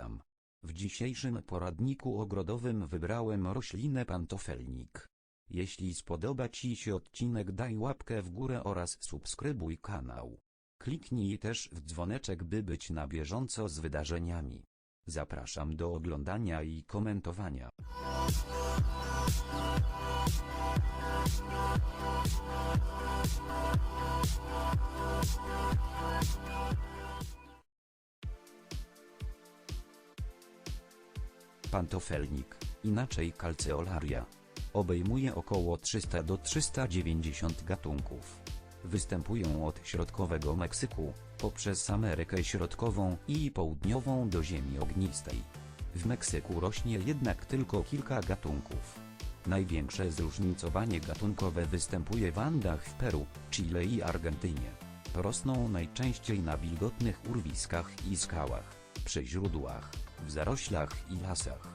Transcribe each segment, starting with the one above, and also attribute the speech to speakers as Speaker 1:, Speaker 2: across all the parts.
Speaker 1: witam. W dzisiejszym poradniku ogrodowym wybrałem roślinę pantofelnik. Jeśli spodoba Ci się odcinek daj łapkę w górę oraz subskrybuj kanał. Kliknij też w dzwoneczek by być na bieżąco z wydarzeniami. Zapraszam do oglądania i komentowania. Pantofelnik, inaczej calceolaria. Obejmuje około 300 do 390 gatunków. Występują od środkowego Meksyku, poprzez Amerykę Środkową i Południową do ziemi ognistej. W Meksyku rośnie jednak tylko kilka gatunków. Największe zróżnicowanie gatunkowe występuje w Andach w Peru, Chile i Argentynie. Rosną najczęściej na wilgotnych urwiskach i skałach, przy źródłach, w zaroślach i lasach.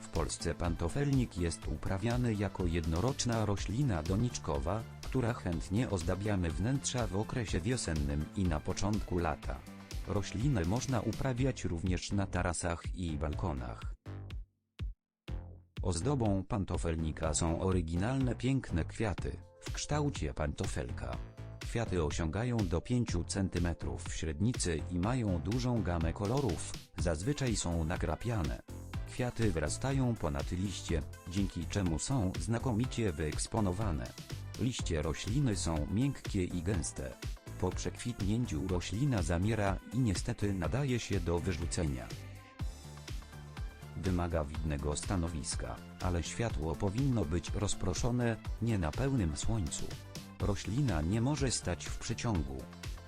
Speaker 1: W Polsce pantofelnik jest uprawiany jako jednoroczna roślina doniczkowa, która chętnie ozdabiamy wnętrza w okresie wiosennym i na początku lata. Roślinę można uprawiać również na tarasach i balkonach. Ozdobą pantofelnika są oryginalne piękne kwiaty, w kształcie pantofelka. Kwiaty osiągają do 5 cm średnicy i mają dużą gamę kolorów, zazwyczaj są nakrapiane. Kwiaty wrastają ponad liście, dzięki czemu są znakomicie wyeksponowane. Liście rośliny są miękkie i gęste. Po przekwitnięciu roślina zamiera i niestety nadaje się do wyrzucenia. Wymaga widnego stanowiska, ale światło powinno być rozproszone, nie na pełnym słońcu. Roślina nie może stać w przyciągu.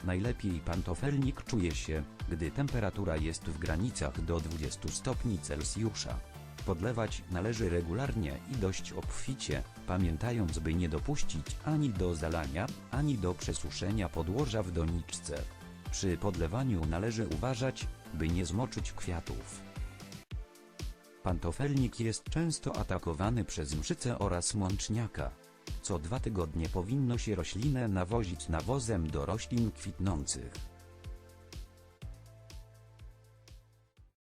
Speaker 1: Najlepiej pantofelnik czuje się, gdy temperatura jest w granicach do 20 stopni Celsjusza. Podlewać należy regularnie i dość obficie, pamiętając by nie dopuścić ani do zalania, ani do przesuszenia podłoża w doniczce. Przy podlewaniu należy uważać, by nie zmoczyć kwiatów. Pantofelnik jest często atakowany przez mszycę oraz mączniaka. Co dwa tygodnie powinno się roślinę nawozić nawozem do roślin kwitnących.